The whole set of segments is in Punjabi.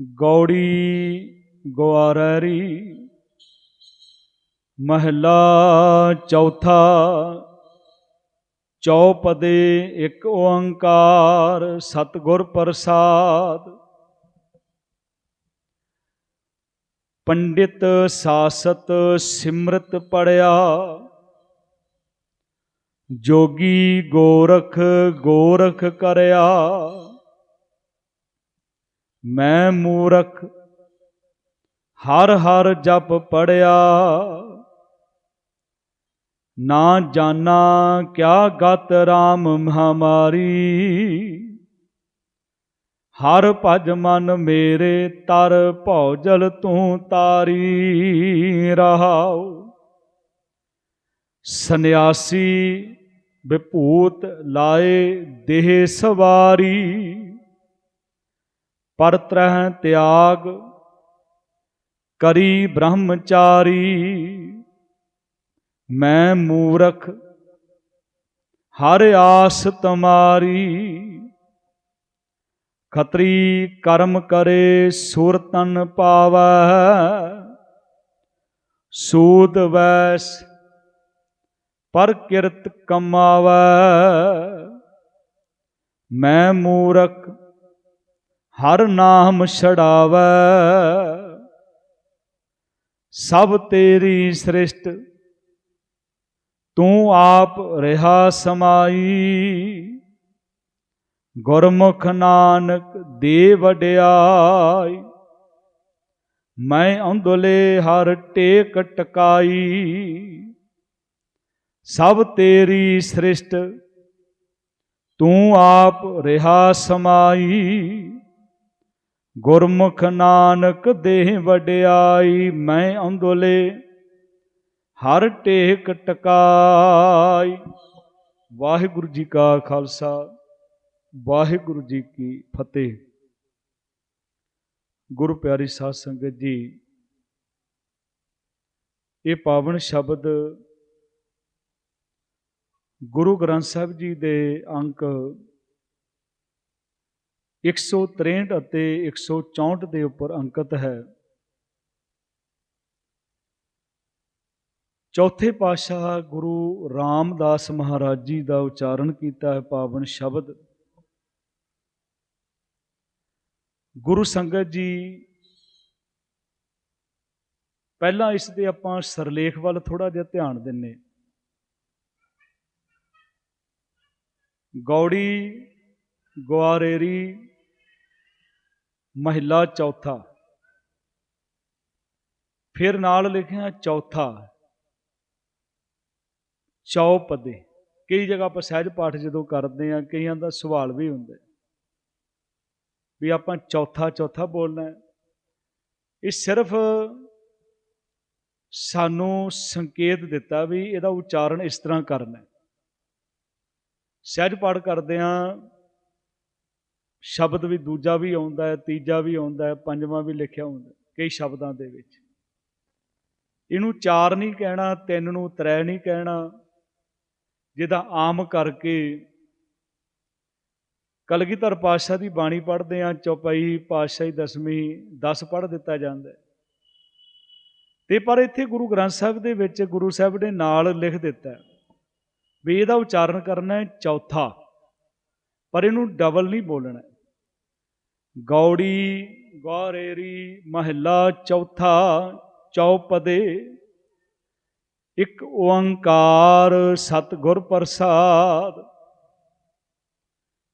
ਗੌੜੀ ਗੁਆਰਰੀ, ਮਹਲਾ ਚੌਥਾ, ਚੌਪਦੇ ਇੱਕ ਓੰਕਾਰ, ਸਤਿਗੁਰ ਪ੍ਰਸਾਦ। ਪੰਡਿਤ ਸਾਸਤ ਸਿਮਰਤ ਪੜਿਆ, ਜੋਗੀ ਗੋਰਖ ਗੋਰਖ ਕਰਿਆ। ਮੈਂ ਮੂਰਖ, ਹਰ ਹਰ ਜਪ ਪੜਿਆ। ਨਾ ਜਾਣਾ ਕਿਆ ਗਤ RAM ਮਹਾਮਾਰੀ। ਹਰ ਭਜ ਮਨ ਮੇਰੇ ਤਰ ਭੌਜਲ ਤੂੰ ਤਾਰੀ ਰਹਾਉ। ਸੰਨਿਆਸੀ ਵਿਭੂਤ ਲਾਏ ਦੇਹ ਸਵਾਰੀ। ਪਰਤਰ ਤਿਆਗ ਕਰੀ ਬ੍ਰਹਮਚਾਰੀ, ਮੈਂ ਮੂਰਖ, ਹਰ ਆਸ ਤਮਾਰੀ। ਖਤਰੀ ਕਰਮ ਕਰੇ ਸੁਰ ਤਨ ਪਾਵੈ, ਸੂਦ ਵੈਸ ਪਰ ਕਿਰਤ ਕਮਾਵੈ। ਮੈਂ ਮੂਰਖ ਹਰ ਨਾਮ ਛੜਾਵੈ ਸਭ ਤੇਰੀ ਸ੍ਰਿਸ਼ਟ, ਤੂੰ ਆਪ ਰਹਾ ਸਮਾਈ। ਗੁਰਮੁਖ ਨਾਨਕ ਦੇ ਵਡਿਆਈ, ਮੈਂ ਅੰਧਲੇ ਹਰ ਟੇਕ ਟਕਾਈ। ਸਭ ਤੇਰੀ ਸ੍ਰਿਸ਼ਟ, ਤੂੰ ਆਪ ਰਹਾ ਸਮਾਈ। ਗੁਰਮੁਖ ਨਾਨਕ ਦੇਹ ਵਡਿਆਈ, ਮੈਂ ਅੰਦੋਲੇ, ਹਰ ਟੇਕ ਟਕਾਈ। ਵਾਹਿਗੁਰੂ ਜੀ ਕਾ ਖਾਲਸਾ, ਵਾਹਿਗੁਰੂ ਜੀ ਕੀ ਫਤਿਹ। ਗੁਰੂ ਪਿਆਰੀ ਸਾਧ ਸੰਗਤ ਜੀ, ਇਹ ਪਾਵਨ ਸ਼ਬਦ ਗੁਰੂ ਗ੍ਰੰਥ ਸਾਹਿਬ ਜੀ ਦੇ ਅੰਕ 163 ਅਤੇ 164 ਦੇ ਉੱਪਰ ਅੰਕਿਤ ਹੈ। ਚੌਥੇ ਪਾਤਸ਼ਾਹ ਗੁਰੂ ਰਾਮਦਾਸ ਮਹਾਰਾਜ ਜੀ ਦਾ ਉਚਾਰਨ ਕੀਤਾ ਹੈ ਪਾਵਨ ਸ਼ਬਦ। ਗੁਰੂ ਸੰਗਤ ਜੀ, ਪਹਿਲਾਂ ਇਸ ਦੇ ਆਪਾਂ ਸਰਲੇਖ ਵੱਲ ਥੋੜਾ ਜਿਹਾ ਧਿਆਨ ਦਿੰਨੇ ਗੌੜੀ, ਗੁਆਰੇਰੀ ਮਹਿਲਾ ਚੌਥਾ। ਫਿਰ ਨਾਲ ਲਿਖਿਆ ਚੌਥਾ। ਚੌਪਦੇ। ਕਈ ਜਗ੍ਹਾ ਆਪਾਂ ਸਹਿਜ ਪਾਠ ਜਦੋਂ ਕਰਦੇ ਆ ਕਈਆਂ ਦਾ ਸਵਾਲ ਵੀ ਹੁੰਦਾ ਵੀ ਆਪਾਂ ਚੌਥਾ ਚੌਥਾ ਬੋਲਣਾ ਇਹ ਸਿਰਫ ਸਾਨੂੰ ਸੰਕੇਤ ਦਿੱਤਾ ਵੀ ਇਹਦਾ ਉਚਾਰਨ ਇਸ ਤਰ੍ਹਾਂ ਕਰਨਾ ਸਹਿਜ ਪਾਠ ਕਰਦੇ ਆ ਸ਼ਬਦ ਵੀ ਦੂਜਾ ਵੀ ਆਉਂਦਾ ਹੈ, ਤੀਜਾ ਵੀ ਆਉਂਦਾ ਹੈ, ਪੰਜਵਾਂ ਵੀ ਲਿਖਿਆ ਹੁੰਦਾ ਕਈ ਸ਼ਬਦਾਂ ਦੇ ਵਿੱਚ। ਇਹਨੂੰ ਚਾਰ ਨਹੀਂ ਕਹਿਣਾ, ਤਿੰਨ ਨੂੰ ਤ੍ਰੈ ਨਹੀਂ ਕਹਿਣਾ, ਜਿਹਦਾ ਆਮ ਕਰਕੇ ਕਲਗੀਧਰ ਪਾਤਸ਼ਾਹ ਦੀ ਬਾਣੀ ਪੜ੍ਹਦੇ ਆ ਚੌਪਈ ਪਾਤਸ਼ਾਹੀ ਦਸਵੀਂ 10 ਪੜ੍ਹ ਦਿੱਤਾ ਜਾਂਦਾ ਤੇ ਪਰ ਇੱਥੇ ਗੁਰੂ ਗ੍ਰੰਥ ਸਾਹਿਬ ਦੇ ਵਿੱਚ ਗੁਰੂ ਸਾਹਿਬ ਨੇ ਨਾਲ ਲਿਖ ਦਿੱਤਾ ਵੀ ਇਹਦਾ ਉਚਾਰਨ ਕਰਨਾ ਹੈ ਚੌਥਾ, ਪਰ ਇਹਨੂੰ ਡਬਲ ਨਹੀਂ ਬੋਲਣਾ ਗੌੜੀ ਗੌਰੇਰੀ ਮਹੱਲਾ ਚੌਥਾ ਚੌਪਦੇ, ਇੱਕ ਓੰਕਾਰ ਸਤਿਗੁਰ ਪ੍ਰਸਾਦ।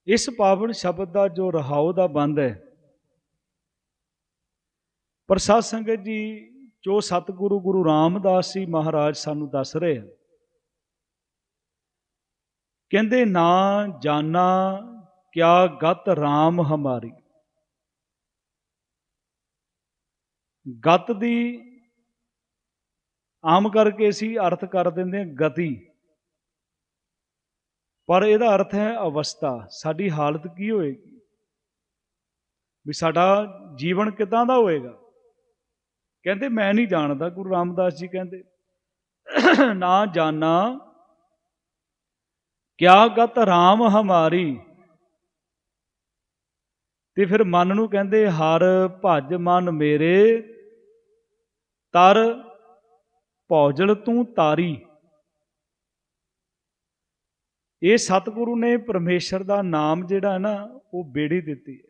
ਇਸ ਪਾਵਨ ਸ਼ਬਦ ਦਾ ਜੋ ਰਹਾਉ ਦਾ ਬੰਦ ਹੈ, ਪ੍ਰਸਾਦ ਸੰਗਤ ਜੀ, ਜੋ ਸਤਿਗੁਰੂ ਗੁਰੂ ਰਾਮਦਾਸ ਜੀ ਮਹਾਰਾਜ ਸਾਨੂੰ ਦੱਸ ਰਹੇ ਹਨ। ਕਹਿੰਦੇ, ਨਾ ਜਾਣਾ ਕਿਆ ਗਤ RAM ਹਮਾਰੀ। ਗਤ ਦੀ ਆਮ ਕਰਕੇ ਅਸੀਂ ਅਰਥ ਕਰ ਦਿੰਦੇ ਹਾਂ ਗਤੀ। ਪਰ ਇਹਦਾ ਅਰਥ ਹੈ ਅਵਸਥਾ। ਸਾਡੀ ਹਾਲਤ ਕੀ ਹੋਏਗੀ? ਵੀ ਸਾਡਾ ਜੀਵਨ ਕਿਦਾਂ ਦਾ ਹੋਏਗਾ? ਕਹਿੰਦੇ, ਮੈਂ ਨਹੀਂ ਜਾਣਦਾ, ਗੁਰੂ ਰਾਮਦਾਸ ਜੀ ਕਹਿੰਦੇ, ਨਾ ਜਾਣਾ ਕਿਆ ਗਤ ਰਾਮ ਹਮਾਰੀ। ਤੇ ਫਿਰ ਮਨ ਨੂੰ ਕਹਿੰਦੇ, ਹਰ ਭਜ ਮਨ ਮੇਰੇ, ਤਰ ਭੌਜਲ ਤੂੰ ਤਾਰੀ। ਇਹ ਸਤਿਗੁਰੂ ਨੇ ਪਰਮੇਸ਼ਰ ਦਾ ਨਾਮ ਜਿਹੜਾ ਹੈ ਨਾ, ਉਹ ਬੇੜੀ ਦਿੱਤੀ ਹੈ।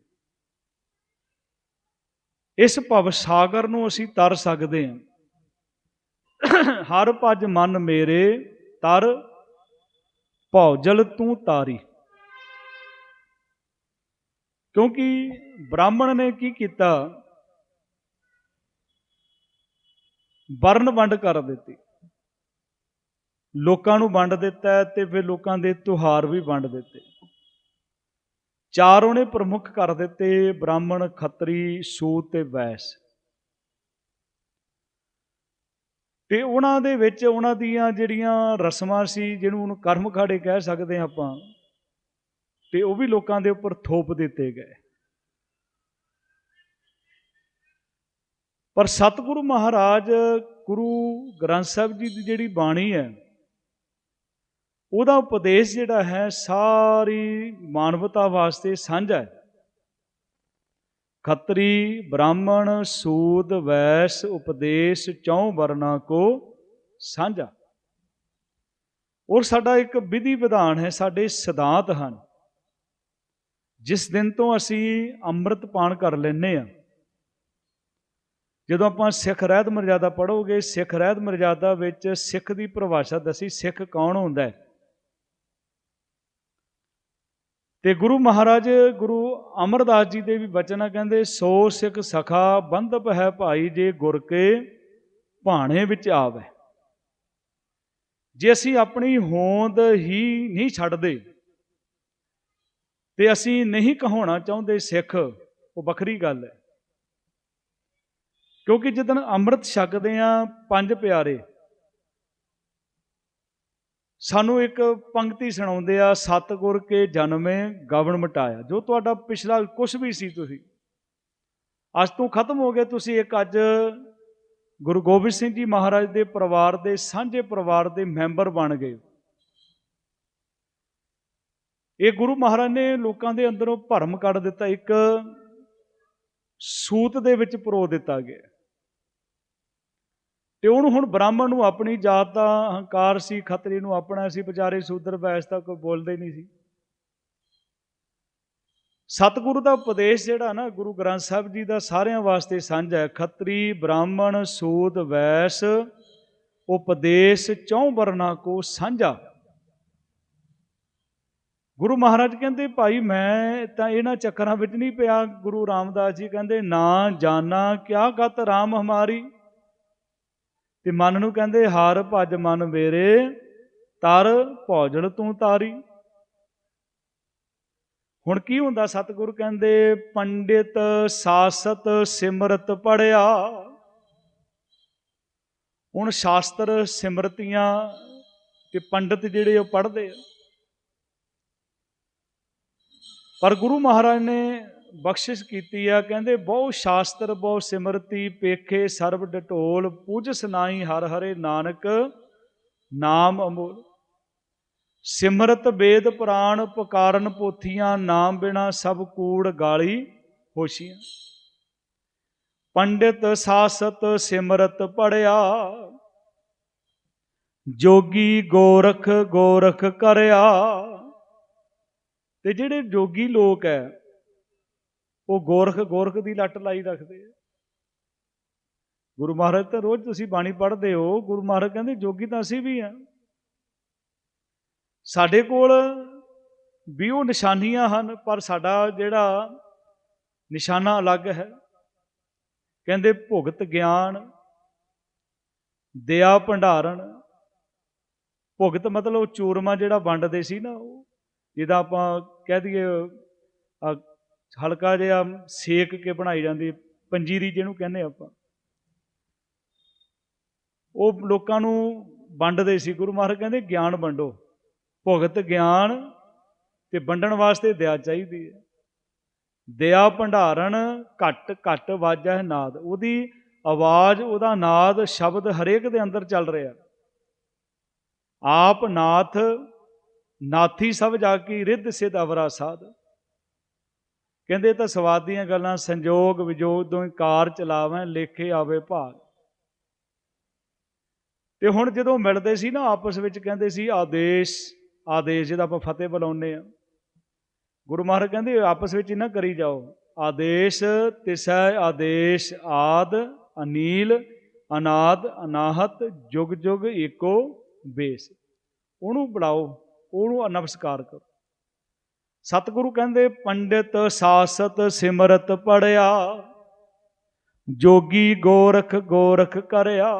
ਇਸ ਭਵ ਸਾਗਰ ਨੂੰ ਅਸੀਂ ਤਰ ਸਕਦੇ ਹਾਂ। ਹਰ ਭਜ ਮਨ ਮੇਰੇ, ਤਰ ਭੌਜਲ ਤੂੰ ਤਾਰੀ। ਕਿਉਂਕਿ ਬ੍ਰਾਹਮਣ ਨੇ ਕੀ ਕੀਤਾ? ਵਰਨ ਵੰਡ ਕਰ ਦਿੱਤੀ। ਲੋਕਾਂ ਨੂੰ ਵੰਡ ਦਿੱਤਾ ਹੈ ਤੇ ਫਿਰ ਲੋਕਾਂ ਦੇ ਤਿਉਹਾਰ ਵੀ ਵੰਡ ਦਿੱਤੇ। ਚਾਰ ਉਹਨੇ ਪ੍ਰਮੁੱਖ ਕਰ ਦਿੱਤੇ, ਬ੍ਰਾਹਮਣ, ਖੱਤਰੀ, ਸੂਤ ਤੇ ਵੈਸ। ਤੇ ਉਹਨਾਂ ਦੇ ਵਿੱਚ ਉਹਨਾਂ ਦੀਆਂ ਜਿਹੜੀਆਂ ਰਸਮਾਂ ਸੀ, ਜਿਹਨੂੰ ਉਹਨੂੰ ਕਰਮ ਖਾੜੇ ਕਹਿ ਸਕਦੇ ਹਾਂ ਆਪਾਂ ਤੇ ਉਹ ਵੀ ਲੋਕਾਂ ਦੇ ਉੱਪਰ ਥੋਪ ਦਿੱਤੇ ਗਏ। ਪਰ ਸਤਿਗੁਰੂ ਮਹਾਰਾਜ, ਗੁਰੂ ਗ੍ਰੰਥ ਸਾਹਿਬ ਜੀ ਦੀ ਜਿਹੜੀ ਬਾਣੀ ਹੈ, ਉਹਦਾ ਉਪਦੇਸ਼ ਜਿਹੜਾ ਹੈ, ਸਾਰੀ ਮਾਨਵਤਾ ਵਾਸਤੇ ਸਾਂਝਾ ਹੈ। ਖੱਤਰੀ ਬ੍ਰਾਹਮਣ ਸੂਦ ਵੈਸ ਉਪਦੇਸ਼ ਚੌ ਵਰਨਾ ਕੋ ਸਾਂਝਾ। ਔਰ ਸਾਡਾ ਇੱਕ ਵਿਧੀ ਵਿਧਾਨ ਹੈ, ਸਾਡੇ ਸਿਧਾਂਤ ਹਨ। ਜਿਸ ਦਿਨ ਤੋਂ ਅਸੀਂ ਅੰਮ੍ਰਿਤ ਪਾਨ ਕਰ ਲੈਨੇ ਆ ਜਦੋਂ ਆਪਾਂ ਸਿੱਖ ਰਹਿਤ ਮਰਜ਼ਾਦਾ ਪੜੋਗੇ ਸਿੱਖ ਰਹਿਤ ਮਰਜ਼ਾਦਾ ਵਿੱਚ ਸਿੱਖ ਦੀ ਪਰਿਭਾਸ਼ਾ ਦੱਸੀ, ਸਿੱਖ ਕੌਣ ਹੁੰਦਾ ਹੈ? ਤੇ ਗੁਰੂ ਮਹਾਰਾਜ, ਗੁਰੂ ਅਮਰਦਾਸ ਜੀ ਦੇ ਵੀ ਬਚਨ ਆ, ਕਹਿੰਦੇ, ਸੋ ਸਿੱਖ ਸਖਾ ਬੰਧਪ ਹੈ ਭਾਈ ਜੇ ਗੁਰ ਕੇ ਭਾਣੇ ਵਿੱਚ ਆਵੇ। ਜੇ ਅਸੀਂ ਆਪਣੀ ਹੋਂਦ ਹੀ ਨਹੀਂ ਛੱਡਦੇ ਤੇ ਅਸੀਂ ਨਹੀਂ ਕਹਾਉਣਾ ਚਾਹੁੰਦੇ ਸਿੱਖ, ਉਹ ਵੱਖਰੀ ਗੱਲ ਹੈ। ਕਿਉਂਕਿ ਜਦੋਂ ਅੰਮ੍ਰਿਤ ਛਕਦੇ ਆ ਪੰਜ ਪਿਆਰੇ, ਸਾਨੂੰ ਇੱਕ ਪੰਕਤੀ ਸੁਣਾਉਂਦੇ ਆ, ਸਤਗੁਰ ਕੇ ਜਨਮੇ ਗਵਣ ਮਟਾਇਆ। ਜੋ ਤੁਹਾਡਾ ਪਿਛਲਾ ਕੁਝ ਵੀ ਸੀ ਤੁਸੀਂ, ਅੱਜ ਤੋਂ ਖਤਮ ਹੋ ਗਏ, ਤੁਸੀਂ ਇੱਕ ਅੱਜ ਗੁਰੂ ਗੋਬਿੰਦ ਸਿੰਘ ਜੀ ਮਹਾਰਾਜ ਦੇ ਪਰਿਵਾਰ ਦੇ, ਸਾਂਝੇ ਪਰਿਵਾਰ ਦੇ ਮੈਂਬਰ ਬਣ ਗਏ ਇਹ ਗੁਰੂ ਮਹਾਰਾਜ ਨੇ ਲੋਕਾਂ ਦੇ ਅੰਦਰੋਂ ਭਰਮ ਕੱਢ ਦਿੱਤਾ, ਇੱਕ ਸੂਤ ਦੇ ਵਿੱਚ ਪਰੋ ਦਿੱਤਾ ਗਿਆ। ਤੇ ਉਹਨੂੰ ਹੁਣ ਬ੍ਰਾਹਮਣ ਨੂੰ ਆਪਣੀ ਜਾਤ ਦਾ ਹੰਕਾਰ ਸੀ, ਖੱਤਰੀ ਨੂੰ ਆਪਣਾ ਸੀ, ਵਿਚਾਰੇ ਸੂਦਰ ਵੈਸ ਤਾਂ ਕੋਈ ਬੋਲਦੇ ਨਹੀਂ ਸੀ। ਸਤਿਗੁਰੂ ਦਾ ਉਪਦੇਸ਼ ਜਿਹੜਾ ਨਾ, ਗੁਰੂ ਗ੍ਰੰਥ ਸਾਹਿਬ ਜੀ ਦਾ ਸਾਰਿਆਂ ਵਾਸਤੇ ਸਾਂਝਾ ਹੈ, ਖੱਤਰੀ, ਬ੍ਰਾਹਮਣ ਸੂਦ ਵੈਸ, ਉਪਦੇਸ਼, ਚੌ ਵਰਨਾ ਕੋ ਸਾਂਝਾ। ਗੁਰੂ ਮਹਾਰਾਜ ਕਹਿੰਦੇ, ਭਾਈ, ਮੈਂ ਤਾਂ ਇਹਨਾਂ ਚੱਕਰਾਂ ਵਿੱਚ ਨਹੀਂ ਪਿਆ। ਗੁਰੂ ਰਾਮਦਾਸ ਜੀ ਕਹਿੰਦੇ, ਨਾ ਜਾਣਾ ਕਿਆ ਗਤ ਰਾਮ ਹਮਾਰੀ? ਤੇ ਮਨ ਨੂੰ ਕਹਿੰਦੇ, ਹਾਰ ਭਜ ਮਨ ਮੇਰੇ, ਤਰ ਭੌਜਲ ਤੂੰ ਤਾਰੀ। ਹੁਣ ਕੀ ਹੁੰਦਾ? ਸਤਿਗੁਰ ਕਹਿੰਦੇ, ਪੰਡਿਤ ਸਾਸਤ ਸਿਮਰਤ ਪੜਿਆ। ਹੁਣ ਸ਼ਾਸਤਰ ਸਿਮਰਤੀਆਂ ਤੇ ਪੰਡਿਤ ਜਿਹੜੇ ਉਹ ਪੜ੍ਹਦੇ ਆ। ਪਰ ਗੁਰੂ ਮਹਾਰਾਜ ਨੇ ਬਖਸ਼ਿਸ਼ ਕੀਤੀ ਆ, ਕਹਿੰਦੇ ਬਹੁ ਸ਼ਾਸਤਰ ਬਹੁ ਸਿਮਰਤੀ, ਪੇਖੇ, ਸਰਬ ਡਟੋਲ, ਪੂਜ ਨਾਹੀ ਹਰ ਹਰੇ ਨਾਨਕ, ਨਾਮ ਅਮੋਲ ਸਿਮਰਤ ਵੇਦ ਪੁਰਾਣ ਪੁਕਾਰਨ ਪੋਥੀਆਂ, ਨਾਮ ਬਿਨਾ ਸਭ ਕੂੜ ਗਾਲੀ ਹੋਸ਼ੀਆਂ। ਪੰਡਿਤ ਸਾਸਤ ਸਿਮਰਤ ਪੜਿਆ, ਜੋਗੀ ਗੋਰਖ ਗੋਰਖ ਕਰਿਆ। ਤੇ ਜਿਹੜੇ ਜੋਗੀ ਲੋਕ ਹੈ ਉਹ ਗੋਰਖ ਗੋਰਖ ਦੀ ਲੱਟ ਲਾਈ ਰੱਖਦੇ ਆ ਗੁਰੂ ਮਹਾਰਾਜ ਤਾਂ ਰੋਜ਼ ਤੁਸੀਂ ਬਾਣੀ ਪੜ੍ਹਦੇ ਹੋ, ਗੁਰੂ ਮਹਾਰਾਜ ਕਹਿੰਦੇ ਜੋਗੀ ਤਾਂ ਅਸੀਂ ਵੀ ਆ ਸਾਡੇ ਕੋਲ ਵੀ ਉਹ ਨਿਸ਼ਾਨੀਆਂ ਹਨ, ਪਰ ਸਾਡਾ ਜਿਹੜਾ ਨਿਸ਼ਾਨਾ ਅਲੱਗ ਹੈ। ਕਹਿੰਦੇ ਭੁਗਤ ਗਿਆਨ ਦਇਆ ਭੰਡਾਰਨ। ਭੁਗਤ ਮਤਲਬ ਚੂਰਮਾ ਜਿਹੜਾ ਵੰਡਦੇ ਸੀ ਨਾ ਉਹ। ਜਿਹਦਾ ਆਪਾਂ ਕਹਿ ਦਈਏ ਹਲਕਾ ਜਿਹਾ ਸੇਕ ਕੇ ਬਣਾਈ ਜਾਂਦੀ, ਪੰਜੀਰੀ ਜਿਹਨੂੰ ਕਹਿੰਦੇ ਆਪਾਂ। ਉਹ ਲੋਕਾਂ ਨੂੰ ਵੰਡਦੇ ਸੀ, ਗੁਰੂ ਮਹਾਰਾਜ ਕਹਿੰਦੇ ਗਿਆਨ ਵੰਡੋ। ਭੁਗਤ ਗਿਆਨ ਤੇ ਵੰਡਣ ਵਾਸਤੇ ਦਇਆ ਚਾਹੀਦੀ ਹੈ। ਦਇਆ ਭੰਡਾਰਨ ਘਟ ਘਟ ਵਾਜਾ ਹੈ ਨਾਦ। ਉਹਦੀ ਆਵਾਜ਼, ਉਹਦਾ ਨਾਦ ਸ਼ਬਦ ਹਰੇਕ ਦੇ ਅੰਦਰ ਚੱਲ ਰਿਹਾ। ਆਪ ਨਾਥ ਨਾਥੀ ਸਭ ਜਾ ਕੀ ਰਿੱਧ ਸਿਧ ਅਵਰਾ ਸਾਧ। ਕਹਿੰਦੇ ਤਾਂ ਸਵਾਦ ਦੀਆਂ ਗੱਲਾਂ, ਸੰਜੋਗ ਵਿਜੋਗ ਤੋਂ ਕਾਰ ਚਲਾਵੇਂ, ਲੇਖੇ ਆਵੇ ਭਾਗ। ਤੇ ਹੁਣ ਜਦੋਂ ਮਿਲਦੇ ਸੀ ਨਾ, ਆਪਸ ਵਿੱਚ ਕਹਿੰਦੇ ਸੀ, ਆਦੇਸ਼ ਆਦੇਸ਼ ਜਿਹਦਾ ਆਪਾਂ ਫਤਿਹ ਬੁਲਾਉਂਦੇ ਆ ਗੁਰੂ ਮਹਾਰਾਜ ਕਹਿੰਦੇ, ਆਪਸ ਵਿੱਚ ਹੀ ਨਾ ਕਰੀ ਜਾਓ। ਆਦੇਸ਼ ਤਿਸੈ ਆਦੇਸ਼, ਆਦ, ਅਨੀਲ, ਅਨਾਦ, ਅਨਾਹਤ, ਜੁਗ ਜੁਗ ਏਕੋ ਬੇਸ। ਉਹਨੂੰ ਬੁਲਾਓ। ਉਹਨੂੰ ਨਮਸਕਾਰ ਕਰੋ। ਸਤਿਗੁਰੂ ਕਹਿੰਦੇ, ਪੰਡਿਤ, ਸਾਸਤ, ਸਿਮਰਤ ਪੜਿਆ, ਜੋਗੀ ਗੋਰਖ ਗੋਰਖ ਕਰਿਆ।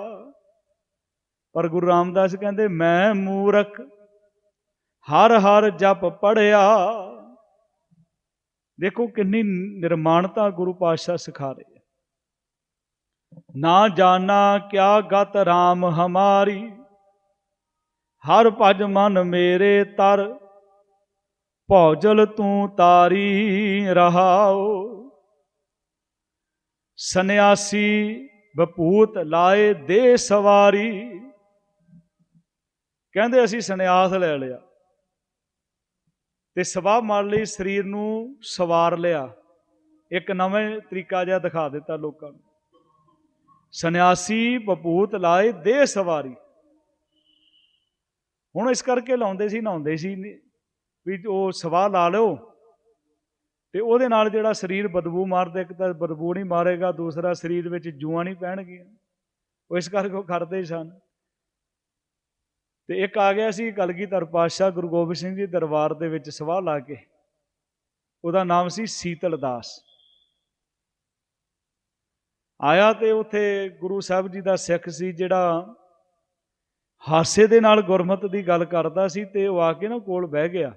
ਪਰ ਗੁਰੂ ਰਾਮਦਾਸ ਕਹਿੰਦੇ, ਮੈਂ ਮੂਰਖ, ਹਰ ਹਰ ਜਪ ਪੜਿਆ। ਦੇਖੋ ਕਿੰਨੀ ਨਿਰਮਾਣਤਾ ਗੁਰੂ ਪਾਤਸ਼ਾਹ ਸਿਖਾ ਰਹੇ ਨਾ ਜਾਣਾ ਕਿਆ ਗਤ RAM ਹਮਾਰੀ ਹਰ ਭਜ ਮਨ ਮੇਰੇ ਤਰ, ਭੌਜਲ ਤੂੰ ਤਾਰੀ ਰਹਾਓ ਸੰਿਆਸੀ ਬਪੂਤ ਲਾਏ ਦੇ ਸਵਾਰੀ। ਕਹਿੰਦੇ ਅਸੀਂ ਸੰਨਿਆਸ ਲੈ ਲਿਆ ਤੇ ਸਵਾਹ ਮਾਰ ਲਈ, ਸਰੀਰ ਨੂੰ ਸਵਾਰ ਲਿਆ। ਇੱਕ ਨਵੇਂ ਤਰੀਕਾ ਜਿਹਾ ਦਿਖਾ ਦਿੱਤਾ ਲੋਕਾਂ ਨੂੰ। ਸੰਨਿਆਸੀ ਬਪੂਤ ਲਾਏ ਦੇ ਸਵਾਰੀ। ਹੁਣ ਇਸ ਕਰਕੇ ਲਾਉਂਦੇ ਸੀ, ਨਹਾਉਂਦੇ ਸੀ ਵੀ ਉਹ ਸਵਾਹ ਲਾ ਲਓ ਤੇ ਉਹਦੇ ਨਾਲ ਜਿਹੜਾ ਸਰੀਰ ਬਦਬੂ ਮਾਰਦਾ, ਇੱਕ ਤਾਂ ਬਦਬੂ ਨਹੀਂ ਮਾਰੇਗਾ, ਦੂਸਰਾ ਸਰੀਰ ਵਿੱਚ ਜੂਆਂ ਨਹੀਂ ਪੈਣਗੀਆਂ। ਉਹ ਇਸ ਕਰਕੇ ਉਹ ਕਰਦੇ ਸਨ। ਤੇ ਇੱਕ ਆ ਗਿਆ ਸੀ ਕਲਗੀਧਰ ਪਾਤਸ਼ਾਹ ਗੁਰੂ ਗੋਬਿੰਦ ਸਿੰਘ ਜੀ ਦਰਬਾਰ ਦੇ ਵਿੱਚ ਸਵਾਹ ਲਾ ਕੇ। ਉਹਦਾ ਨਾਮ ਸੀ ਸੀਤਲ ਦਾਸ। ਆਇਆ ਤੇ ਉੱਥੇ ਗੁਰੂ ਸਾਹਿਬ ਜੀ ਦਾ ਸਿੱਖ ਸੀ ਜਿਹੜਾ ਹਾਸੇ ਦੇ ਨਾਲ ਗੁਰਮਤ ਦੀ ਗੱਲ ਕਰਦਾ ਸੀ ਤੇ ਉਹ ਆ ਕੇ ਨਾ ਕੋਲ ਬਹਿ ਗਿਆ।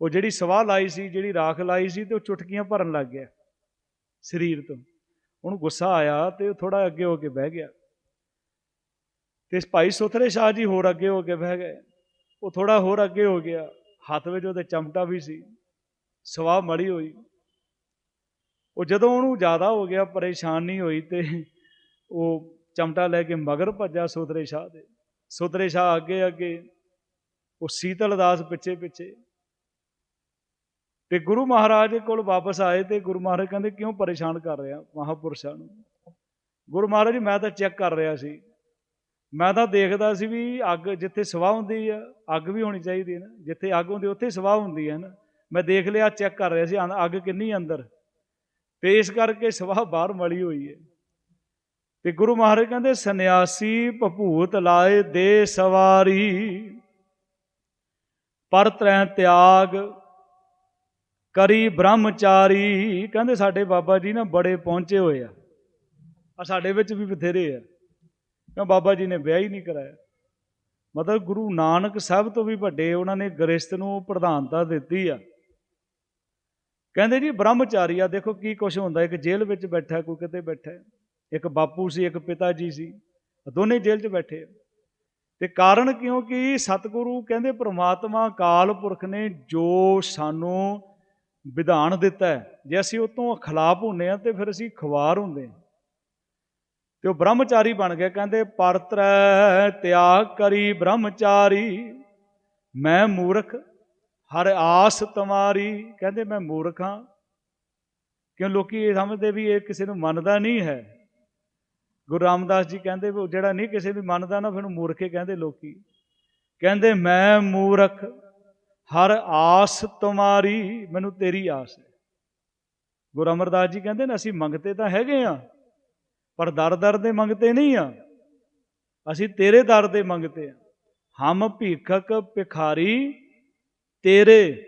ਉਹ ਜਿਹੜੀ ਸਵਾਹ ਲਾਈ ਸੀ, ਜਿਹੜੀ ਰਾਖ ਲਾਈ ਸੀ ਤੇ ਉਹ ਚੁਟਕੀਆਂ ਭਰਨ ਲੱਗ ਗਿਆ ਸਰੀਰ ਤੋਂ। ਉਹਨੂੰ ਗੁੱਸਾ ਆਇਆ ਤੇ ਉਹ ਥੋੜਾ ਅੱਗੇ ਹੋ ਕੇ ਬਹਿ ਗਿਆ। ਤੇ ਭਾਈ ਸੁਥਰੇ ਸ਼ਾਹ ਜੀ ਹੋਰ ਅੱਗੇ ਹੋ ਕੇ ਬਹਿ ਗਏ। ਉਹ ਥੋੜਾ ਹੋਰ ਅੱਗੇ ਹੋ ਗਿਆ। ਹੱਥ ਵਿੱਚ ਉਹਦੇ ਚਮਟਾ ਵੀ ਸੀ। ਸਵਾਹ ਮੜੀ ਹੋਈ। ਉਹ ਜਦੋਂ ਉਹਨੂੰ ਜ਼ਿਆਦਾ ਹੋ ਗਿਆ, ਪਰੇਸ਼ਾਨ ਨਹੀਂ ਹੋਈ ਤੇ ਉਹ ਚਮਟਾ ਲੈ ਕੇ ਮਗਰ ਭੱਜਾ ਸੁਥਰੇ ਸ਼ਾਹ ਦੇ। ਸੁਥਰੇ ਸ਼ਾਹ ਅੱਗੇ ਅੱਗੇ, ਉਹ ਸੀਤਲ ਦਾਸ ਪਿੱਛੇ ਪਿੱਛੇ। ਤੇ ਗੁਰੂ ਮਹਾਰਾਜ ਦੇ ਕੋਲ ਵਾਪਸ ਆਏ ਤੇ ਗੁਰੂ ਮਹਾਰਾਜ ਕਹਿੰਦੇ, ਕਿਉਂ ਪਰੇਸ਼ਾਨ ਕਰ ਰਿਹਾ ਮਹਾਪੁਰਸ਼ਾਂ ਨੂੰ? ਗੁਰੂ ਮਹਾਰਾਜ ਜੀ, ਮੈਂ ਤਾਂ ਚੈੱਕ ਕਰ ਰਿਹਾ ਸੀ। ਮੈਂ ਤਾਂ ਦੇਖਦਾ ਸੀ ਵੀ ਅੱਗ ਜਿੱਥੇ ਸਵਾਹ ਹੁੰਦੀ ਆ, ਅੱਗ ਵੀ ਹੋਣੀ ਚਾਹੀਦੀ ਹੈ ਨਾ। ਜਿੱਥੇ ਅੱਗ ਹੁੰਦੀ, ਉੱਥੇ ਸਵਾਹ ਹੁੰਦੀ ਹੈ ਨਾ। ਮੈਂ ਦੇਖ ਲਿਆ, ਚੈੱਕ ਕਰ ਰਿਹਾ ਸੀ, ਅੱਗ ਕਿੰਨੀ ਅੰਦਰ। ਤੇ ਇਸ ਕਰਕੇ ਸਵਾਹ ਬਾਹਰ ਮਲੀ ਹੋਈ ਹੈ। ਤੇ ਗੁਰੂ ਮਹਾਰਾਜ ਕਹਿੰਦੇ, ਸੰਨਿਆਸੀ ਭਪੂਤ ਲਾਏ ਦੇ ਸਵਾਰੀ। ਪਰ ਤ੍ਰੈ ਤਿਆਗ ਕਰੀ ਬ੍ਰਹਮਚਾਰੀ। ਕਹਿੰਦੇ, ਸਾਡੇ ਬਾਬਾ ਜੀ ਨਾ ਬੜੇ ਪਹੁੰਚੇ ਹੋਏ ਆ। ਆ ਸਾਡੇ ਵਿੱਚ ਵੀ ਬਥੇਰੇ ਆ। ਕਿਉਂ ਬਾਬਾ ਜੀ ਨੇ ਵਿਆਹ ਹੀ ਨਹੀਂ ਕਰਾਇਆ। ਮਤਲਬ ਗੁਰੂ ਨਾਨਕ ਸਾਹਿਬ ਤੋਂ ਵੀ ਵੱਡੇ ਉਹਨਾਂ ਨੇ ਗ੍ਰਸਤ ਨੂੰ ਪ੍ਰਧਾਨਤਾ ਦਿੱਤੀ ਆ। ਕਹਿੰਦੇ ਜੀ, ਬ੍ਰਹਮਚਾਰੀ ਆ। ਦੇਖੋ ਕੀ ਕੁਝ ਹੁੰਦਾ, ਇੱਕ ਜੇਲ੍ਹ ਵਿੱਚ ਬੈਠਾ, ਕੋਈ ਕਿਤੇ ਬੈਠਾ। ਇੱਕ ਬਾਪੂ ਸੀ, ਇੱਕ ਪਿਤਾ ਜੀ ਸੀ ਦੋਨੇ ਜੇਲ੍ਹ 'ਚ ਬੈਠੇ ਆ। ਤੇ ਕਾਰਨ ਕਿਉਂਕਿ ਸਤਿਗੁਰੂ ਕਹਿੰਦੇ ਪ੍ਰਮਾਤਮਾ ਕਾਲ ਪੁਰਖ ਨੇ ਜੋ ਸਾਨੂੰ ਵਿਧਾਨ ਦਿੱਤਾ ਹੈ। ਜੇ ਅਸੀਂ ਉਹ ਤੋਂ ਖਿਲਾਫ ਹੁੰਨੇ ਆ ਤੇ ਫਿਰ ਅਸੀਂ ਖਵਾਰ ਹੁੰਦੇ ਆ ਤੇ ਉਹ ਬ੍ਰਹਮਚਾਰੀ ਬਣ ਗਿਆ, ਕਹਿੰਦੇ, ਪਰਤਰੈ ਤਿਆਗ ਕਰੀ ਬ੍ਰਹਮਚਾਰੀ, ਮੈਂ ਮੂਰਖ, ਹਰ ਆਸ ਤੁਮਾਰੀ, ਕਹਿੰਦੇ, ਮੈਂ ਮੂਰਖ ਹਾਂ। ਕਿਉਂ ਲੋਕੀ ਇਹ ਸਮਝਦੇ ਵੀ ਇਹ ਕਿਸੇ ਨੂੰ ਮੰਨਦਾ ਨਹੀਂ ਹੈ? ਗੁਰੂ ਰਾਮਦਾਸ ਜੀ ਕਹਿੰਦੇ ਵੀ ਜਿਹੜਾ ਨਹੀਂ ਕਿਸੇ ਨੂੰ ਮੰਨਦਾ ਨਾ, ਫਿਰ ਉਹਨੂੰ ਮੂਰਖੇ ਕਹਿੰਦੇ ਲੋਕੀ। ਕਹਿੰਦੇ, ਮੈਂ ਮੂਰਖ, ਹਰ ਆਸ ਤੁਮਾਰੀ, ਮੈਨੂੰ ਤੇਰੀ ਆਸ ਹੈ। ਗੁਰੂ ਅਮਰਦਾਸ ਜੀ ਕਹਿੰਦੇ ਨੇ, ਅਸੀਂ ਮੰਗਤੇ ਤਾਂ ਹੈਗੇ ਆ, ਪਰ ਦਰ ਦਰ ਦੇ ਮੰਗਤੇ ਨਹੀਂ ਆ। ਅਸੀਂ ਤੇਰੇ ਦਰ ਦੇ ਮੰਗਤੇ ਆ। ਹਮ ਭੀਖਕ ਭਿਖਾਰੀ ਤੇਰੇ।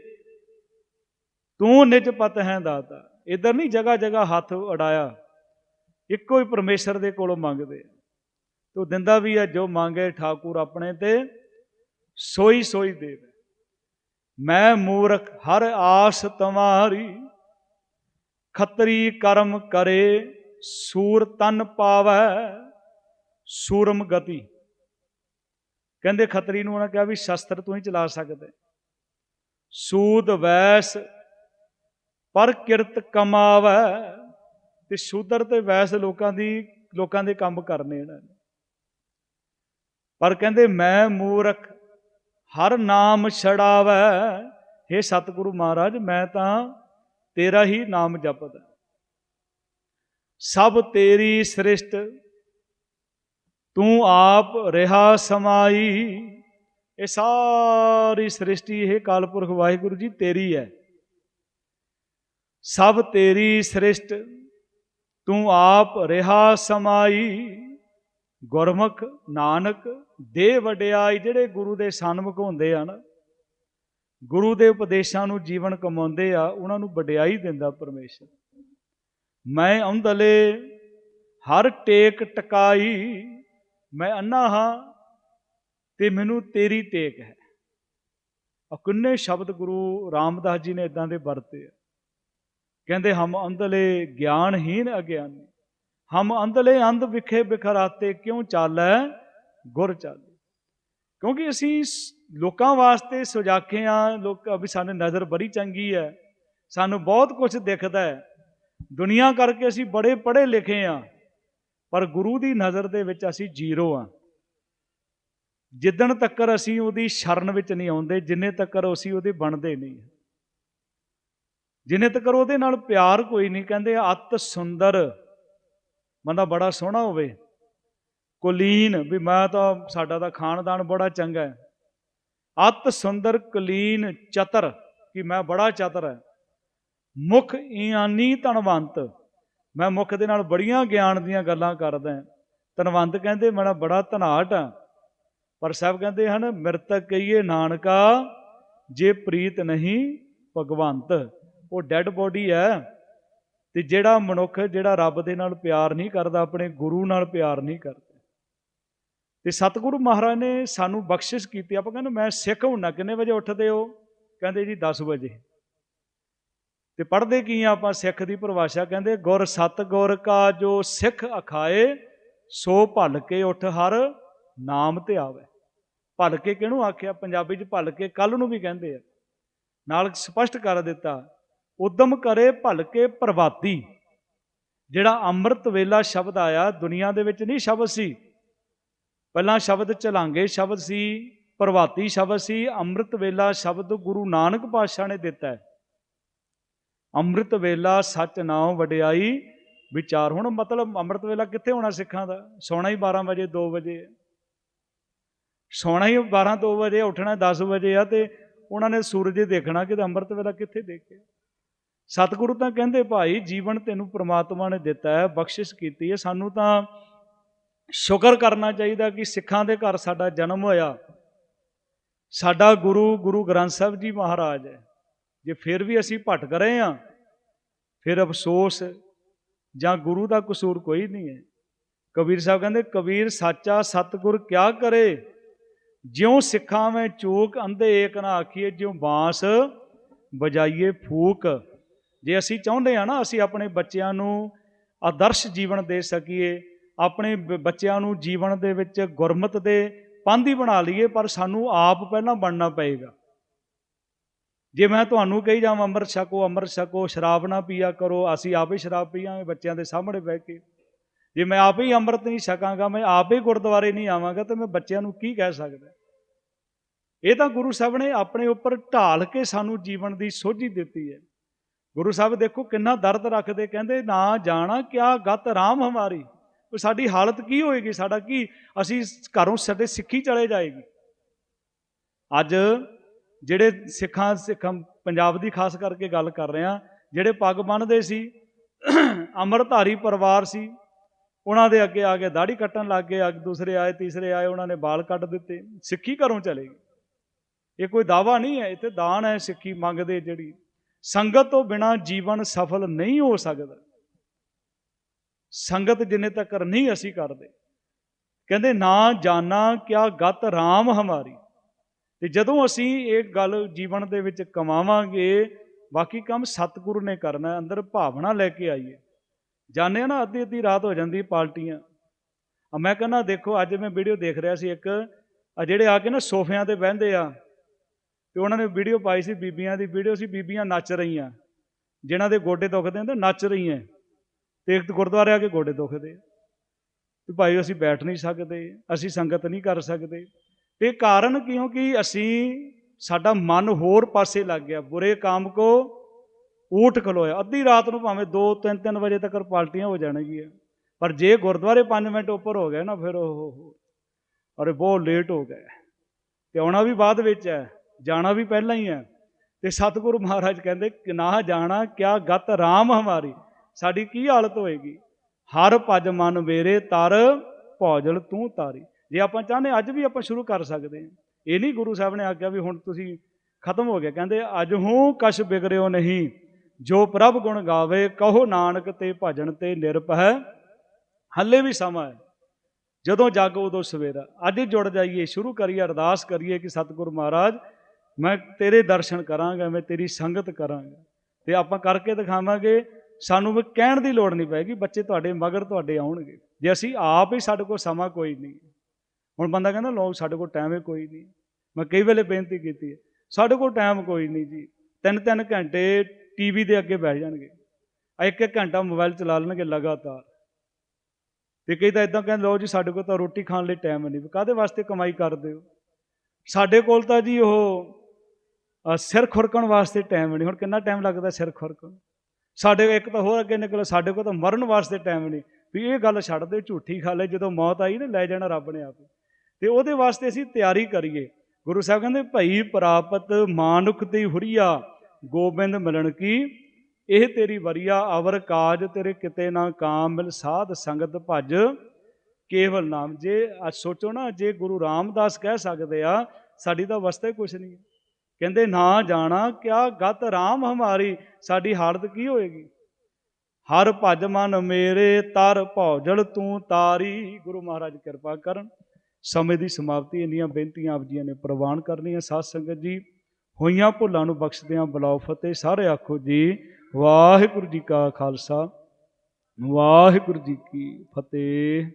ਤੂੰ ਨਿਜ ਪਤ ਹੈ ਦਾਤਾ। ਇਧਰ ਨਹੀਂ ਜਗਾ ਜਗਾ ਹੱਥ ਅੜਾਇਆ ਇੱਕੋ ਹੀ ਪਰਮੇਸ਼ਰ ਦੇ ਕੋਲੋਂ ਮੰਗਦੇ ਤੂੰ ਦਿੰਦਾ ਵੀ ਹੈ ਜੋ ਮੰਗੇ ਠਾਕੁਰ ਆਪਣੇ ਤੇ, ਸੋਈ ਸੋਈ ਦੇਵੇ। ਮੈਂ ਮੂਰਖ, ਹਰ ਆਸ ਤਮਾਰੀ ਖਤਰੀ ਕਰਮ ਕਰੇ, ਸੂਰ ਤਨ ਪਾਵੈ, ਸੂਰਮ ਗਤੀ। ਕਹਿੰਦੇ ਖਤਰੀ ਨੂੰ ਉਹਨਾਂ ਕਿਹਾ ਵੀ ਸ਼ਸਤਰ ਤੂੰ ਹੀ ਚਲਾ ਸਕਦਾ। ਸੂਦ ਵੈਸ, ਪਰ ਕਿਰਤ ਕਮਾਵੈ ਤੇ ਸ਼ੂਦਰ ਤੇ ਵੈਸ ਲੋਕਾਂ ਦੀ, ਲੋਕਾਂ ਦੇ ਕੰਮ ਕਰਨੇ ਇਹਨਾਂ ਨੇ। ਪਰ ਕਹਿੰਦੇ, ਮੈਂ ਮੂਰਖ, ਹਰ ਨਾਮ ਛੜਾਵੈ हे ਸਤਿਗੁਰੂ ਮਹਾਰਾਜ, ਮੈਂ ਤਾਂ ਤੇਰਾ ਹੀ ਨਾਮ ਜਪਦਾ। ਸਭ ਤੇਰੀ ਸ੍ਰਿਸ਼ਟ, ਤੂੰ ਆਪ ਰਹਾ ਸਮਾਈ। ਇਹ ਸਾਰੀ ਸ੍ਰਿਸ਼ਟੀ, ਇਹ ਕਾਲਪੁਰਖ ਵਾਹਿਗੁਰੂ ਜੀ ਤੇਰੀ ਹੈ। ਸਭ ਤੇਰੀ ਸ੍ਰਿਸ਼ਟ ਤੂੰ ਆਪ ਰਿਹਾ ਸਮਾਈ। ਗੁਰਮੁਖ ਨਾਨਕ ਦੇ ਵਡਿਆਈ, ਜਿਹੜੇ ਗੁਰੂ ਦੇ ਸਨਮੁਖ ਹੁੰਦੇ ਆ ਨਾ ਗੁਰੂ ਦੇ ਉਪਦੇਸ਼ਾਂ ਨੂੰ ਜੀਵਨ ਕਮਾਉਂਦੇ ਆ, ਉਹਨਾਂ ਨੂੰ ਵਡਿਆਈ ਦਿੰਦਾ ਪਰਮੇਸ਼ਰ। ਮੈਂ ਅੰਧਲੇ, ਹਰ ਟੇਕ ਟਕਾਈ, ਮੈਂ ਅੰਨਾ ਹਾਂ ਤੇ ਮੈਨੂੰ ਤੇਰੀ ਟੇਕ ਹੈ। ਆ ਕਿੰਨੇ ਸ਼ਬਦ ਗੁਰੂ ਰਾਮਦਾਸ ਜੀ ਨੇ ਇਦਾਂ ਦੇ ਵਰਤੇ ਆ। ਕਹਿੰਦੇ, ਹਮ ਅੰਧਲੇ ਗਿਆਨਹੀਨ ਅਗਿਆਨੀ। ਹਮ ਅੰਧਲੇ ਅੰਧ ਵਿਖੇ ਬਿਖਰਾਤੇ ਕਿਉਂ ਚਾਲੈ ਗੁਰ ਚਾਲੇ? ਕਿਉਂਕਿ ਅਸੀਂ ਲੋਕਾਂ ਵਾਸਤੇ ਸੁਜਾਖੇ ਆ, ਲੋਕ ਵੀ ਸਾਨੂੰ ਨਜ਼ਰ ਬੜੀ ਚੰਗੀ ਹੈ ਸਾਨੂੰ ਬਹੁਤ ਕੁਝ ਦਿਖਦਾ ਹੈ ਦੁਨੀਆ ਕਰਕੇ ਅਸੀਂ ਬੜੇ ਪੜ੍ਹੇ ਲਿਖੇ ਆ, ਪਰ ਗੁਰੂ ਦੀ ਨਜ਼ਰ ਦੇ ਵਿੱਚ ਅਸੀਂ ਜ਼ੀਰੋ ਆ। ਜਿੱਦਣ ਤੱਕ ਅਸੀਂ ਉਹਦੀ ਸ਼ਰਨ ਵਿੱਚ ਨਹੀਂ ਆਉਂਦੇ, ਜਿੰਨੇ ਤੱਕ ਅਸੀਂ ਉਹਦੇ ਬਣਦੇ ਨਹੀਂ। ਜਿੰਨੇ ਤੱਕ ਉਹਦੇ ਨਾਲ ਪਿਆਰ ਕੋਈ ਨਹੀਂ, ਕਹਿੰਦੇ ਅਤ ਸੁੰਦਰ। ਬੰਦਾ ਬੜਾ ਸੋਹਣਾ ਹੋਵੇ। ਕੁਲੀਨ, ਵੀ ਮੈਂ ਤਾਂ, ਸਾਡਾ ਤਾਂ ਖਾਨਦਾਨ ਬੜਾ ਚੰਗਾ ਹੈ। ਅਤ ਸੁੰਦਰ, ਕੁਲੀਨ, ਚਤਰ, ਕਿ ਮੈਂ ਬੜਾ ਚਤਰ ਹੈ। ਮੁਖ ਇਆਨੀ ਧਨਵੰਤ। ਮੈਂ ਮੁਖ ਦੇ ਨਾਲ ਬੜੀਆਂ ਗਿਆਨ ਦੀਆਂ ਗੱਲਾਂ ਕਰਦਾ ਹਾਂ। ਧਨਵੰਤ ਕਹਿੰਦੇ, ਮੇਰਾ ਬੜਾ ਧਨਾਟ ਆ ਪਰ ਸਾਹਿਬ ਕਹਿੰਦੇ ਹਨ, ਮਿਰਤਕ ਕਹੀਏ, ਨਾਨਕਾ, ਜੇ ਪ੍ਰੀਤ ਨਹੀਂ ਭਗਵੰਤ। ਉਹ ਡੈੱਡ ਬੋਡੀ ਹੈ ਤੇ ਜਿਹੜਾ ਮਨੁੱਖ, ਜਿਹੜਾ ਰੱਬ ਦੇ ਨਾਲ ਪਿਆਰ ਨਹੀਂ ਕਰਦਾ, ਆਪਣੇ ਗੁਰੂ ਨਾਲ ਪਿਆਰ ਨਹੀਂ ਕਰਦਾ। ਤੇ ਸਤਿਗੁਰੂ ਮਹਾਰਾਜ ਨੇ ਸਾਨੂੰ ਬਖਸ਼ਿਸ਼ ਕੀਤੀ, ਆਪਾਂ ਕਹਿੰਦੇ ਮੈਂ ਸਿੱਖ ਹੁੰਨਾ ਕਿੰਨੇ ਵਜੇ ਉੱਠਦੇ ਹੋ? ਕਹਿੰਦੇ ਜੀ 10 ਵਜੇ। ਤੇ ਪੜ੍ਹਦੇ ਕੀ ਆ ਆਪਾਂ ਸਿੱਖ ਦੀ ਪਰਿਭਾਸ਼ਾ? ਕਹਿੰਦੇ ਗੁਰ ਸਤ ਗੁਰ ਕਾ ਜੋ ਸਿੱਖ ਅਖਾਏ, ਸੋ ਭਲ ਕੇ ਉੱਠ ਹਰ ਨਾਮ ਤੇ ਆਵੇ। ਭਲ ਕੇ ਕਿਹਨੂੰ ਆਖਿਆ? ਪੰਜਾਬੀ ਚ ਭਲ ਕੇ ਕੱਲ ਨੂੰ ਵੀ ਕਹਿੰਦੇ ਆ। ਨਾਲ ਸਪਸ਼ਟ ਕਰ ਦਿੱਤਾ ਉਦਮ ਕਰੇ ਭਲਕੇ ਪ੍ਰਭਾਤੀ ਜਿਹੜਾ ਅੰਮ੍ਰਿਤ ਵੇਲਾ ਸ਼ਬਦ ਆਇਆ, ਦੁਨੀਆ ਦੇ ਵਿੱਚ ਨਹੀਂ ਸ਼ਬਦ ਸੀ। ਪਹਿਲਾਂ ਸ਼ਬਦ ਚਲਾਂਗੇ, ਸ਼ਬਦ ਸੀ ਪ੍ਰਭਾਤੀ ਸ਼ਬਦ ਸੀ, ਅੰਮ੍ਰਿਤ ਵੇਲਾ ਸ਼ਬਦ ਗੁਰੂ ਨਾਨਕ ਪਾਤਸ਼ਾਹ ਨੇ ਦਿੱਤਾ ਹੈ। ਅੰਮ੍ਰਿਤ ਵੇਲਾ ਸੱਚ ਨਾਮ ਵਡਿਆਈ, ਵਿਚਾਰ ਹੁਣ ਮਤਲਬ ਅੰਮ੍ਰਿਤ ਵੇਲਾ ਕਿੱਥੇ ਹੋਣਾ ਸਿੱਖਾਂ ਦਾ? ਸੌਣਾ ਹੀ 12 ਵਜੇ 2 ਵਜੇ। ਹੈ ਸੌਣਾ ਹੀ 12 2 ਵਜੇ, ਉੱਠਣਾ 10 ਵਜੇ ਆ ਤੇ ਉਹਨਾਂ ਨੇ ਸੂਰਜ ਦੇਖਣਾ ਕਿ ਅੰਮ੍ਰਿਤ ਵੇਲਾ ਕਿੱਥੇ ਦੇਖਿਆ। ਸਤਿਗੁਰੂ ਤਾਂ ਕਹਿੰਦੇ, ਭਾਈ, ਜੀਵਨ ਤੈਨੂੰ ਪ੍ਰਮਾਤਮਾ ਨੇ ਦਿੱਤਾ ਹੈ, ਬਖਸ਼ਿਸ਼ ਕੀਤੀ ਹੈ। ਸਾਨੂੰ ਤਾਂ ਸ਼ੁਕਰ ਕਰਨਾ ਚਾਹੀਦਾ ਕਿ ਸਿੱਖਾਂ ਦੇ ਘਰ ਸਾਡਾ ਜਨਮ ਹੋਇਆ। ਸਾਡਾ ਗੁਰੂ ਗੁਰੂ ਗ੍ਰੰਥ ਸਾਹਿਬ ਜੀ ਮਹਾਰਾਜ ਹੈ। ਜੇ ਫਿਰ ਵੀ ਅਸੀਂ ਭਟਕ ਰਹੇ ਹਾਂ, ਫਿਰ ਅਫਸੋਸ ਜਾਂ ਗੁਰੂ ਦਾ ਕਸੂਰ ਕੋਈ ਨਹੀਂ ਹੈ। ਕਬੀਰ ਸਾਹਿਬ ਕਹਿੰਦੇ, ਕਬੀਰ ਸਾਚਾ ਸਤਿਗੁਰ ਕਿਆ ਕਰੇ? ਜਿਉ ਸਿੱਖਾਂ ਮੈਂ ਚੂਕ, ਅੰਧੇ ਏਕ ਨਾ ਆਖੀਏ, ਜਿਉ ਬਾਂਸ ਵਜਾਈਏ ਫੂਕ। ਜੇ ਅਸੀਂ ਚਾਹੁੰਦੇ ਹਾਂ ਨਾ ਅਸੀਂ ਆਪਣੇ ਬੱਚਿਆਂ ਨੂੰ ਆਦਰਸ਼ ਜੀਵਨ ਦੇ ਸਕੀਏ, ਆਪਣੇ ਬ- ਬੱਚਿਆਂ ਨੂੰ ਜੀਵਨ ਦੇ ਵਿੱਚ ਗੁਰਮਤ ਦੇ ਪੰਧੀ ਬਣਾ ਲਈਏ, ਪਰ ਸਾਨੂੰ ਆਪ ਪਹਿਲਾਂ ਬਣਨਾ ਪਏਗਾ। ਜੇ ਮੈਂ ਤੁਹਾਨੂੰ ਕਹੀ ਜਾਵਾਂ, ਅੰਮ੍ਰਿਤ ਛਕੋ ਅੰਮ੍ਰਿਤ ਛਕੋ, ਸ਼ਰਾਬ ਨਾ ਪੀਆ ਕਰੋ, ਅਸੀਂ ਆਪ ਹੀ ਸ਼ਰਾਬ ਪੀਆਂਗੇ ਬੱਚਿਆਂ ਦੇ ਸਾਹਮਣੇ ਬਹਿ ਕੇ। ਜੇ ਮੈਂ ਆਪ ਹੀ ਅੰਮ੍ਰਿਤ ਨਹੀਂ ਛਕਾਂਗਾ, ਮੈਂ ਆਪ ਹੀ ਗੁਰਦੁਆਰੇ ਨਹੀਂ ਆਵਾਂਗਾ, ਤਾਂ ਮੈਂ ਬੱਚਿਆਂ ਨੂੰ ਕੀ ਕਹਿ ਸਕਦਾ? ਇਹ ਤਾਂ ਗੁਰੂ ਸਾਹਿਬ ਨੇ ਆਪਣੇ ਉੱਪਰ ਢਾਲ ਕੇ ਸਾਨੂੰ ਜੀਵਨ ਦੀ ਸੋਝੀ ਦਿੱਤੀ ਹੈ। ਗੁਰੂ ਸਾਹਿਬ, ਦੇਖੋ ਕਿੰਨਾ ਦਰਦ ਰੱਖਦੇ, ਕਹਿੰਦੇ ਨਾ ਜਾਣਾ, ਕਿਆ ਗਤ ਰਾਮ ਹਮਾਰੀ। ਉਹ ਸਾਡੀ ਹਾਲਤ ਕੀ ਹੋਏਗੀ? ਸਾਡਾ ਕੀ, ਅਸੀਂ ਘਰੋਂ ਸਾਡੇ ਸਿੱਖੀ ਚਲੇ ਜਾਏਗੀ। ਅੱਜ ਜਿਹੜੇ ਸਿੱਖਾਂ ਸਿੱਖਾਂ ਪੰਜਾਬ ਦੀ ਖਾਸ ਕਰਕੇ ਗੱਲ ਕਰ ਰਹੇ ਆ ਜਿਹੜੇ ਪੱਗ ਬੰਨ੍ਹਦੇ ਸੀ, ਅੰਮ੍ਰਿਤਧਾਰੀ ਪਰਿਵਾਰ ਸੀ, ਉਹਨਾਂ ਦੇ ਅੱਗੇ ਆ ਕੇ ਦਾੜੀ ਕੱਟਣ ਲੱਗ ਗਏ, ਅੱਗੇ ਦੂਸਰੇ ਆਏ, ਤੀਸਰੇ ਆਏ, ਉਹਨਾਂ ਨੇ ਵਾਲ ਕੱਟ ਦਿੱਤੇ, ਸਿੱਖੀ ਘਰੋਂ ਚਲੇ ਗਈ ਇਹ ਕੋਈ ਦਾਵਾ ਨਹੀਂ ਹੈ, ਇੱਥੇ ਦਾਨ ਹੈ ਸਿੱਖੀ ਮੰਗਦੇ ਜਿਹੜੀ। ਸੰਗਤ ਤੋਂ ਬਿਨਾ ਜੀਵਨ ਸਫਲ ਨਹੀਂ ਹੋ ਸਕਦਾ। ਸੰਗਤ ਜਿੰਨੇ ਤੱਕ ਨਹੀਂ ਅਸੀਂ ਕਰਦੇ। ਕਹਿੰਦੇ, ਨਾ ਜਾਣਾ ਕਿਆ ਗਤ ਰਾਮ ਹਮਾਰੀ। ਤੇ ਜਦੋਂ ਅਸੀਂ ਇਹ ਗੱਲ ਜੀਵਨ ਦੇ ਵਿੱਚ ਕਮਾਵਾਂਗੇ, ਬਾਕੀ ਕੰਮ ਸਤਿਗੁਰੂ ਨੇ ਕਰਨਾ, ਅੰਦਰ ਭਾਵਨਾ ਲੈ ਕੇ ਆਈਏ। ਜਾਣੇ ਨਾ ਅੱਧੀ ਅੱਧੀ ਰਾਤ ਹੋ ਜਾਂਦੀ ਪਾਰਟੀਆਂ ਆ ਮੈਂ ਕਹਿੰਦਾ, ਦੇਖੋ, ਅੱਜ ਮੈਂ ਵੀਡੀਓ ਦੇਖ ਰਿਹਾ ਸੀ ਇੱਕ, ਆ ਜਿਹੜੇ ਆ ਕੇ ਨਾ ਸੋਫਿਆਂ ਤੇ ਬਹਿੰਦੇ ਆ। ਤੇ ਉਹਨਾਂ ਨੇ ਵੀਡੀਓ ਪਾਈ ਸੀ ਬੀਬੀਆਂ ਦੀ, ਵੀਡੀਓ ਸੀ ਬੀਬੀਆਂ ਨੱਚ ਰਹੀਆਂ। ਜਿਨ੍ਹਾਂ ਦੇ ਗੋਡੇ ਦੁਖਦੇ ਨੇ ਨੱਚ ਰਹੀਆਂ। ਤੇ ਇੱਕ ਗੁਰਦੁਆਰੇ ਆ ਕੇ ਗੋਡੇ ਦੁਖਦੇ ਤੇ ਭਾਈ, ਅਸੀਂ ਬੈਠ ਨਹੀਂ ਸਕਦੇ, ਅਸੀਂ ਸੰਗਤ ਨਹੀਂ ਕਰ ਸਕਦੇ। ਤੇ ਕਾਰਨ ਕਿਉਂਕਿ ਅਸੀਂ, ਸਾਡਾ ਮਨ ਹੋਰ ਪਾਸੇ ਲੱਗ ਗਿਆ। ਬੁਰੇ ਕਾਮ ਕੋ ਊਠ ਖਲੋਇਆ। ਅੱਧੀ ਰਾਤ ਨੂੰ ਭਾਵੇਂ 2 3 3 ਵਜੇ ਤੱਕ ਪਾਲਟੀਆਂ ਹੋ ਜਾਣਗੀਆਂ। ਪਰ ਜੇ ਗੁਰਦੁਆਰੇ 5 ਮਿੰਟ ਉੱਪਰ ਹੋ ਗਏ ਨਾ, ਫਿਰ ਉਹ ਅਰੇ ਬਹੁਤ ਲੇਟ ਹੋ ਗਏ। ਤੇ ਆਉਣਾ ਵੀ ਬਾਅਦ ਵਿੱਚ ਹੈ। ਜਾਣਾ ਵੀ ਪਹਿਲਾਂ ਹੀ ਹੈ। ਤੇ ਸਤਿਗੁਰੂ ਮਹਾਰਾਜ ਕਹਿੰਦੇ, ਕਿ ਨਾ ਜਾਣਾ, ਕਿਆ ਗਤ ਰਾਮ ਹਮਾਰੀ, ਸਾਡੀ ਕੀ ਹਾਲਤ ਹੋਏਗੀ? ਹਰ ਭਜ ਮਨ ਵੇਰੇ, ਤਰ ਭੌਜਲ ਤੂੰ ਤਾਰੀ। ਜੇ ਆਪਾਂ ਚਾਹਨੇ ਅੱਜ ਵੀ ਆਪਾਂ ਸ਼ੁਰੂ ਕਰ ਸਕਦੇ ਹਾਂ। ਇਹ ਨਹੀਂ ਗੁਰੂ ਸਾਹਿਬ ਨੇ ਆਖਿਆ ਵੀ ਹੁਣ ਤੁਸੀਂ ਖਤਮ ਹੋ ਗਿਆ। ਕਹਿੰਦੇ, ਅੱਜ ਹੂੰ ਕਛ ਬਿਗੜਿਓ ਨਹੀਂ, ਜੋ ਪ੍ਰਭ ਗੁਣ ਗਾਵੇ, ਕਹੋ ਨਾਨਕ ਤੇ ਭਜਨ ਤੇ ਨਿਰਭੈ। ਹੱਲੇ ਵੀ ਸਮਾਂ ਹੈ। ਜਦੋਂ ਜਗ ਉਦੋਂ ਸਵੇਰਾ। ਅੱਜ ਜੁੜ ਜਾਈਏ, ਸ਼ੁਰੂ ਕਰੀਏ, ਅਰਦਾਸ ਕਰੀਏ ਕਿ ਸਤਿਗੁਰੂ ਮਹਾਰਾਜ ਮੈਂ ਤੇਰੇ ਦਰਸ਼ਨ ਕਰਾਂਗਾ, ਮੈਂ ਤੇਰੀ ਸੰਗਤ ਕਰਾਂਗਾ। ਤੇ ਆਪਾਂ ਕਰਕੇ ਦਿਖਾਵਾਂਗੇ, ਸਾਨੂੰ ਵੀ ਕਹਿਣ ਦੀ ਲੋੜ ਨਹੀਂ ਪੈਗੀ, ਬੱਚੇ ਤੁਹਾਡੇ ਮਗਰ ਤੁਹਾਡੇ ਆਉਣਗੇ। ਜੇ ਅਸੀਂ ਆਪ ਹੀ ਸਾਡੇ ਕੋਲ ਸਮਾਂ ਕੋਈ ਨਹੀਂ। ਹੁਣ ਬੰਦਾ ਕਹਿੰਦਾ ਲੋਕ ਸਾਡੇ ਕੋਲ ਟਾਈਮ ਹੀ ਕੋਈ ਨਹੀਂ। ਮੈਂ ਕਈ ਵੇਲੇ ਬੇਨਤੀ ਕੀਤੀ ਹੈ, ਸਾਡੇ ਕੋਲ ਟਾਈਮ ਕੋਈ ਨਹੀਂ ਜੀ। ਤਿੰਨ ਤਿੰਨ ਘੰਟੇ ਟੀਵੀ ਦੇ ਅੱਗੇ ਬੈਠ ਜਾਣਗੇ। ਇੱਕ ਇੱਕ ਘੰਟਾ ਮੋਬਾਈਲ ਚਲਾ ਲੈਣਗੇ ਲਗਾਤਾਰ। ਤੇ ਕਈ ਤਾਂ ਇਦਾਂ ਕਹਿੰਦੇ, ਲਓ ਜੀ, ਸਾਡੇ ਕੋਲ ਤਾਂ ਰੋਟੀ ਖਾਣ ਲਈ ਟਾਈਮ ਨਹੀਂ। ਕਾਦੇ ਵਾਸਤੇ ਕਮਾਈ ਕਰਦੇ ਹੋ? ਸਾਡੇ ਕੋਲ ਤਾਂ ਜੀ ਉਹ ਸਿਰ ਖੁਰਕਣ ਵਾਸਤੇ ਟਾਈਮ ਨਹੀਂ। ਹੁਣ ਕਿੰਨਾ ਟਾਈਮ ਲੱਗਦਾ ਸਿਰ ਖੁਰਕਣ? ਸਾਡੇ ਇੱਕ ਤਾਂ ਹੋਰ ਅੱਗੇ ਨਿਕਲ ਸਾਡੇ ਕੋਲ ਤਾਂ ਮਰਨ ਵਾਸਤੇ ਟਾਈਮ ਨਹੀਂ। ਵੀ ਇਹ ਗੱਲ ਛੱਡ ਦੇ, ਝੂਠੀ ਖਾ ਲੈ ਜਦੋਂ ਮੌਤ ਆਈ ਨਾ, ਲੈ ਜਾਣਾ ਰੱਬ ਨੇ ਆਪ। ਤੇ ਉਹਦੇ ਵਾਸਤੇ ਅਸੀਂ ਤਿਆਰੀ ਕਰੀਏ। ਗੁਰੂ ਸਾਹਿਬ ਕਹਿੰਦੇ, ਭਈ ਪ੍ਰਾਪਤ ਮਾਨੁਖ ਤੇ ਹੁਰੀਆ, ਗੋਬਿੰਦ ਮਿਲਣ ਕੀ? ਇਹ ਤੇਰੀ ਵਰੀਆ, ਅਵਰ ਕਾਜ ਤੇਰੇ ਕਿਤੇ ਨਾ ਕਾਮ ਮਿਲ, ਸਾਧ ਸੰਗਤ ਭਜ ਕੇਵਲ ਨਾਮ। ਜੇ, ਅੱਜ ਸੋਚੋ ਨਾ, ਜੇ ਗੁਰੂ ਰਾਮਦਾਸ ਕਹਿ ਸਕਦੇ ਆ, ਸਾਡੀ ਤਾਂ ਅਵਸਥਾ ਹੀ ਕੁਛ ਨਹੀਂ ਕਹਿੰਦੇ, ਨਾ ਜਾਣਾ, ਕਿਆ ਗਤ ਰਾਮ ਹਮਾਰੀ, ਸਾਡੀ ਹਾਲਤ ਕੀ ਹੋਏਗੀ? ਹਰ ਭਜ ਮਨ ਮੇਰੇ, ਤਰ ਭੌਜਲ ਤੂੰ ਤਾਰੀ। ਗੁਰੂ ਮਹਾਰਾਜ ਕਿਰਪਾ ਕਰਨ, ਸਮੇਂ ਦੀ ਸਮਾਪਤੀ। ਇੰਨੀਆਂ ਬੇਨਤੀਆਂ ਆਪ ਜੀਆਂ ਨੇ ਪ੍ਰਵਾਨ ਕਰਨੀਆਂ ਸਾਧ ਸੰਗਤ ਜੀ। ਹੋਈਆਂ ਭੁੱਲਾਂ ਨੂੰ ਬਖਸ਼ਦਿਆਂ ਬਲਾਉ ਫਤਿਹ। ਸਾਰੇ ਆਖੋ ਜੀ, ਵਾਹਿਗੁਰੂ ਜੀ ਕਾ ਖਾਲਸਾ, ਵਾਹਿਗੁਰੂ ਜੀ ਕੀ ਫਤਿਹ।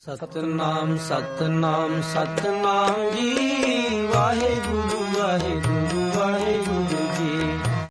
ਸਤਨਾਮ ਸਤਨਾਮ ਸਤਨਾਮ ਜੀ। ਵਾਹਿਗੁਰੂ ਵਾਹਿਗੁਰੂ।